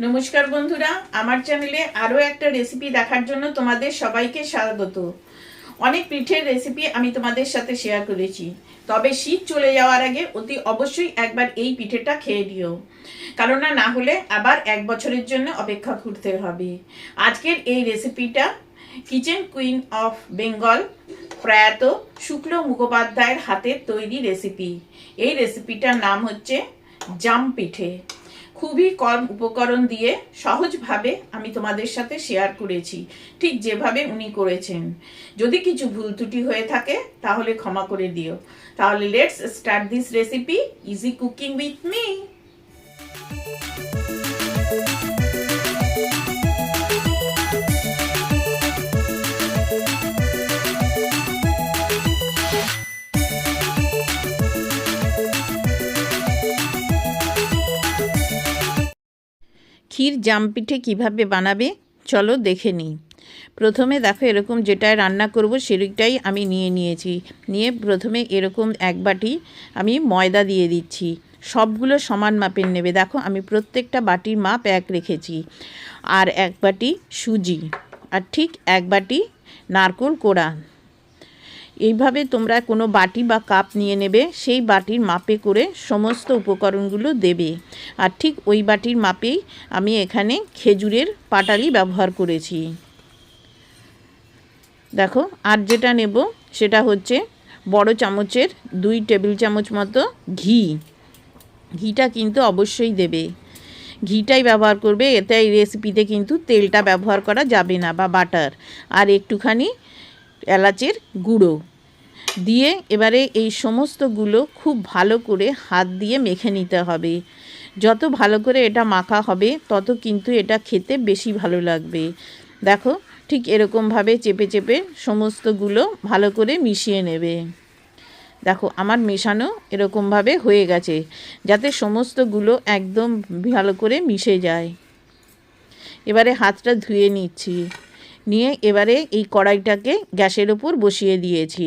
নমস্কার বন্ধুরা, আমার চ্যানেলে আরও একটা রেসিপি দেখার জন্য তোমাদের সবাইকে স্বাগত। অনেক পিঠের রেসিপি আমি তোমাদের সাথে শেয়ার করেছি, তবে শীত চলে যাওয়ার আগে অতি অবশ্যই একবার এই পিঠেটা খেয়ে দিও কারণ না না হলে আবার এক বছরের জন্য অপেক্ষা করতে হবে। আজকের এই রেসিপিটা কিচেন কুইন অফ বেঙ্গল প্রয়াত শুক্ল মুখোপাধ্যায়ের হাতের তৈরি রেসিপি এই রেসিপিটার নাম হচ্ছে জাম পিঠে। খুবই কম উপকরণ দিয়ে সহজভাবে আমি তোমাদের সাথে শেয়ার করেছি। ঠিক যেভাবে উনি করেছেন। যদি কিছু ভুল ত্রুটি হয়ে থাকে, তাহলে ক্ষমা করে দিও। তাহলে let's start this recipe easy cooking with me ক্ষীর জাম পিঠে কীভাবে বানাবে? চলো দেখে নিই। প্রথমে দেখো এরকম যেটায় রান্না করব সেটাই আমি নিয়ে নিয়েছি। নিয়ে প্রথমে এরকম এক বাটি আমি ময়দা দিয়ে দিচ্ছি। সবগুলো সমান মাপের নেবে। দেখো আমি প্রত্যেকটা বাটির মাপ এক রেখেছি। আর এক বাটি সুজি। আর ঠিক এক বাটি নারকোল কোড়া। এইভাবে তোমরা কোনো বাটি বা কাপ নিয়ে নেবে, সেই বাটির মাপে করে সমস্ত উপকরণগুলো দেবে। আর ঠিক ওই বাটির মাপেই আমি এখানে খেজুরের পাটালি ব্যবহার করেছি। দেখো, আর যেটা নেব সেটা হচ্ছে বড় চামচের দুই টেবিল চামচ মতো ঘি। ঘিটা কিন্তু অবশ্যই দেবে। ঘিটাই ব্যবহার করবে, এতে এই রেসিপিতে কিন্তু তেলটা ব্যবহার করা যাবে না বা বাটার আর একটুখানি এলাচের গুঁড়ো দিয়ে এবারে এই সমস্তগুলো খুব ভালো করে হাত দিয়ে মেখে নিতে হবে। যত ভালো করে এটা মাখা হবে, তত কিন্তু এটা খেতে বেশি ভালো লাগবে। দেখো, ঠিক এরকমভাবে চেপে চেপে সমস্তগুলো ভালো করে মিশিয়ে নেবে। দেখো, আমার মেশানো এরকমভাবে হয়ে গেছে, যাতে সমস্তগুলো একদম ভালো করে মিশে যায়। এবারে হাতটা ধুয়ে নিচ্ছি। নিয়ে এবারে এই কড়াইটাকে গ্যাসের ওপর বসিয়ে দিয়েছি।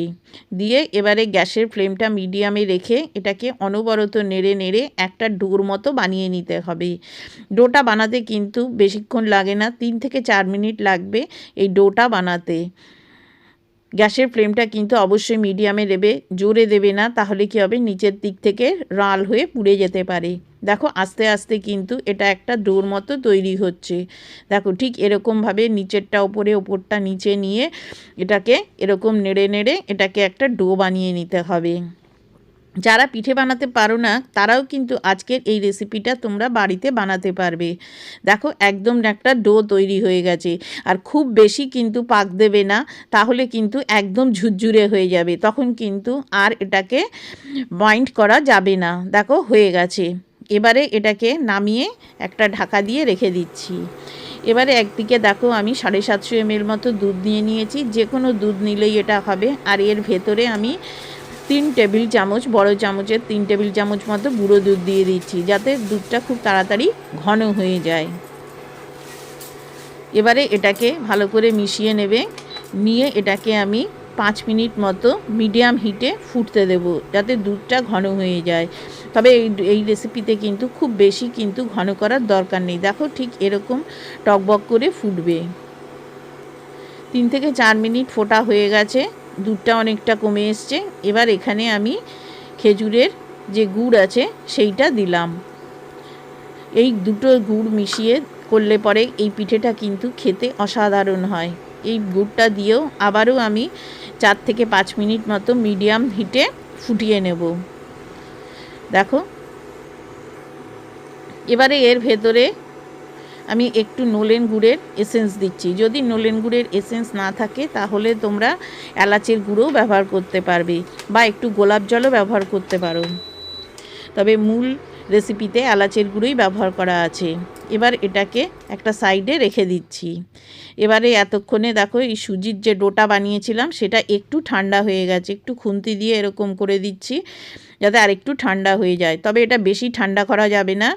দিয়ে এবারে গ্যাসের ফ্লেমটা মিডিয়ামে রেখে এটাকে অনবরত নেড়ে নেড়ে একটা ডোর মতো বানিয়ে নিতে হবে। ডোটা বানাতে কিন্তু বেশিক্ষণ লাগে না, তিন থেকে চার মিনিট লাগবে এই ডোটা বানাতে। গ্যাসের ফ্লেমটা কিন্তু অবশ্যই মিডিয়ামে দেবে, জোরে দেবে না, তাহলে কি হবে? নিচের দিক থেকে রাল হয়ে পুড়ে যেতে পারে। দেখো, আস্তে আস্তে কিন্তু এটা একটা ডোর মতো তৈরি হচ্ছে। দেখো, ঠিক এরকমভাবে নিচেরটা ওপরে ওপরটা নিচে নিয়ে এটাকে এরকম নেড়ে নেড়ে এটাকে একটা ডো বানিয়ে নিতে হবে। যারা পিঠে বানাতে পারো না, তারাও কিন্তু আজকের এই রেসিপিটা তোমরা বাড়িতে বানাতে পারবে। দেখো, একদম একটা ডো তৈরি হয়ে গেছে। আর খুব বেশি কিন্তু পাক দেবে না, তাহলে কিন্তু একদম ঝুরঝুরে হয়ে যাবে। তখন কিন্তু আর এটাকে বাইন্ড করা যাবে না। দেখো, হয়ে গেছে। এবারে এটাকে নামিয়ে একটা ঢাকা দিয়ে রেখে দিচ্ছি। এবারে একদিকে দেখো, আমি সাড়ে সাতশো এমএল মতো দুধ নিয়ে নিয়েছি। যে কোনো দুধ নিলেই এটা হবে। আর এর ভেতরে আমি তিন টেবিল চামচ, বড় চামচের তিন টেবিল চামচ মতো গুঁড়ো দুধ দিয়ে দিচ্ছি, যাতে দুধটা খুব তাড়াতাড়ি ঘন হয়ে যায়। এবারে এটাকে ভালো করে মিশিয়ে নেবে। নিয়ে এটাকে আমি পাঁচ মিনিট মতো মিডিয়াম হিটে ফুটতে দেব, যাতে দুধটা ঘন হয়ে যায়। তবে এই এই রেসিপিতে কিন্তু খুব বেশি কিন্তু ঘন করার দরকার নেই। দেখো ঠিক এরকম টকবক করে ফুটবে। তিন থেকে চার মিনিট ফোটা হয়ে গেছে। দুধটা অনেকটা কমে এসছে। এবার এখানে আমি খেজুরের যে গুড় আছে, সেইটা দিলাম। এই দুটো গুড় মিশিয়ে করলে পরে এই পিঠেটা কিন্তু খেতে অসাধারণ হয়। এই গুড়টা দিয়েও আবারও আমি চার থেকে পাঁচ মিনিট মতো মিডিয়াম হিটে ফুটিয়ে নেব। দেখো। এবারে এর ভেতরে আমি একটু নোলেন গুড়ের এসেন্স দিচ্ছি। যদি নোলেন গুড়ের এসেন্স না থাকে, তাহলে তোমরা এলাচের গুঁড়োও ব্যবহার করতে পারবে বা একটু গোলাপ জলও ব্যবহার করতে পারো। তবে মূল রেসিপিতে এলাচের গুঁড়োই ব্যবহার করা আছে। এবার এটাকে একটা সাইডে রেখে দিচ্ছি। এবারে এতক্ষণে দেখো এই সুজির যে ডোটা বানিয়েছিলাম, সেটা একটু ঠান্ডা হয়ে গেছে। একটু খুন্তি দিয়ে এরকম করে দিচ্ছি যাতে আর একটু ঠান্ডা হয়ে যায়। তবে এটা বেশি ঠান্ডা করা যাবে না।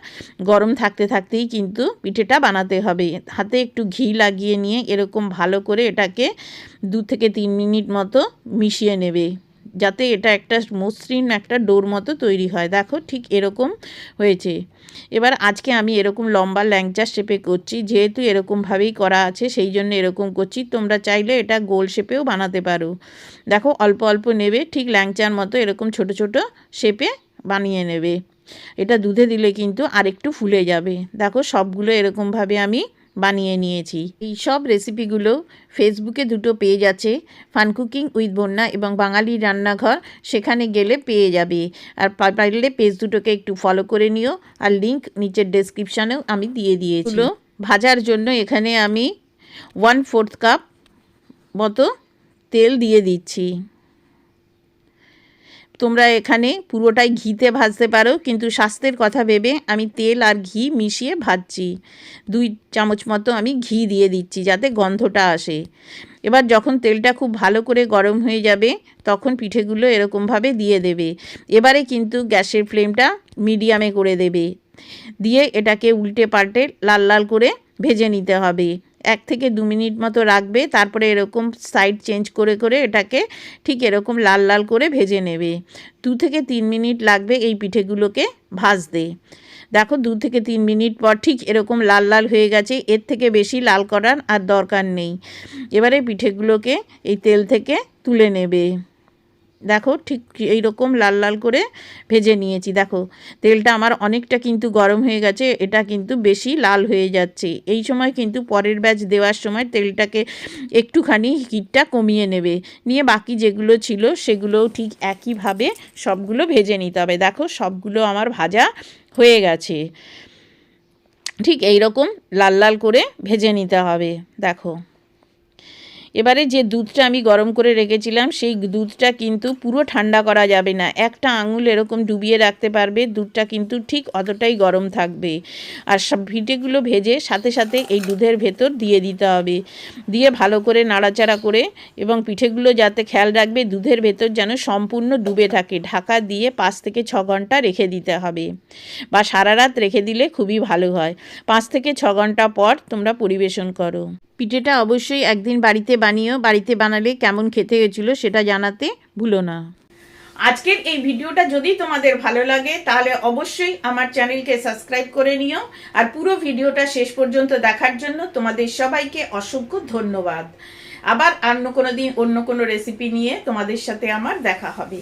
গরম থাকতে থাকতেই কিন্তু পিঠেটা বানাতে হবে। হাতে একটু ঘি লাগিয়ে নিয়ে এরকম ভালো করে এটাকে দু থেকে তিন মিনিট মতো মিশিয়ে নেবে। যাতে এটা একটা মসৃণ একটা ডোর মতো তৈরি হয়। দেখো ঠিক এরকম হয়েছে। এবার আজকে আমি এরকম লম্বা ল্যাংচা শেপে করছি। যেহেতু এরকমভাবেই করা আছে সেই জন্য এরকম করছি। তোমরা চাইলে এটা গোল শেপেও বানাতে পারো। দেখো অল্প অল্প নেবে, ঠিক ল্যাংচার মতো এরকম ছোট ছোট শেপে বানিয়ে নেবে। এটা দুধে দিলে কিন্তু আরেকটু ফুলে যাবে। দেখো সবগুলো এরকমভাবে আমি বানিয়ে নিয়েছি। এই সব রেসিপিগুলো ফেসবুকে দুটো পেজ আছে ফান কুকিং উইথ বন্যা এবং বাঙালি রান্নাঘর সেখানে গেলে পেয়ে যাবে। আর পারলে পেজ দুটোকে একটু ফলো করে নিও আর লিংক নিচের ডেসক্রিপশানেও আমি দিয়ে দিয়েছি। ভাজার জন্য এখানে আমি ওয়ান ফোর্থ কাপ মতো তেল দিয়ে দিচ্ছি। তোমরা এখানে পুরোটাই ঘিতে ভাজতে পারো, কিন্তু স্বাস্থ্যের কথা ভেবে আমি তেল আর ঘি মিশিয়ে ভাজছি। দুই চামচ মতো আমি ঘি দিয়ে দিচ্ছি যাতে গন্ধটা আসে। এবার যখন তেলটা খুব ভালো করে গরম হয়ে যাবে, তখন পিঠেগুলো এরকমভাবে দিয়ে দেবে। এবারে কিন্তু গ্যাসের ফ্লেমটা মিডিয়ামে করে দেবে। দিয়ে এটাকে উল্টে পাল্টে লাল লাল করে ভেজে নিতে হবে। এক থেকে দু মিনিট মতো রাখবে, তারপরে এরকম সাইড চেঞ্জ করে করে এটাকে ঠিক এরকম লাল লাল করে ভেজে নেবে। দু থেকে তিন মিনিট লাগবে এই পিঠেগুলোকে ভাজতে। দেখো দু থেকে তিন মিনিট পর ঠিক এরকম লাল লাল হয়ে গেছে, এর থেকে বেশি লাল করার আর দরকার নেই। এবারে পিঠেগুলোকে এই তেল থেকে তুলে নেবে। দেখো ঠিক এইরকম লাল লাল করে ভেজে নিয়েছি, দেখো। তেলটা আমার অনেকটা কিন্তু গরম হয়ে গেছে, এটা কিন্তু বেশি লাল হয়ে যাচ্ছে। এই সময় কিন্তু পরের ব্যাচ দেওয়ার সময় তেলটাকে একটুখানি হিটটা কমিয়ে নেবে। নিয়ে বাকি যেগুলো ছিল সেগুলোও ঠিক একইভাবে সবগুলো ভেজে নিতে হবে। দেখো সবগুলো আমার ভাজা হয়ে গেছে। ঠিক এই রকম লাল লাল করে ভেজে নিতে হবে, দেখো। এবারে যে দুধটা আমি গরম করে রেখেছিলাম, সেই দুধটা কিন্তু পুরো ঠান্ডা করা যাবে না। একটা আঙুল এরকম ডুবিয়ে রাখতে পারবে, দুধটা কিন্তু ঠিক অতটাই গরম থাকবে। আর সব ভিটেগুলো ভেজে সাথে সাথে এই দুধের ভেতর দিয়ে দিতে হবে। দিয়ে ভালো করে নাড়াচাড়া করে এবং পিঠেগুলো যাতে খেয়াল রাখবে, দুধের ভেতর যেন সম্পূর্ণ ডুবে থাকে। ঢাকা দিয়ে পাঁচ থেকে ছ ঘণ্টা রেখে দিতে হবে বা সারা রাত রেখে দিলে খুবই ভালো হয়। পাঁচ থেকে ছ ঘণ্টা পর তোমরা পরিবেশন করো। পিঠেটা অবশ্যই একদিন বাড়িতে বানিও, বাড়িতে বানালে কেমন খেতে হয়েছিল সেটা জানাতে ভুলো না। আজকের এই ভিডিওটা যদি তোমাদের ভালো লাগে, তাহলে অবশ্যই আমার চ্যানেলকে সাবস্ক্রাইব করে নিও আর পুরো ভিডিওটা শেষ পর্যন্ত দেখার জন্য তোমাদের সবাইকে অসংখ্য ধন্যবাদ। আবার অন্য কোনো দিন অন্য কোনো রেসিপি নিয়ে তোমাদের সাথে আমার দেখা হবে।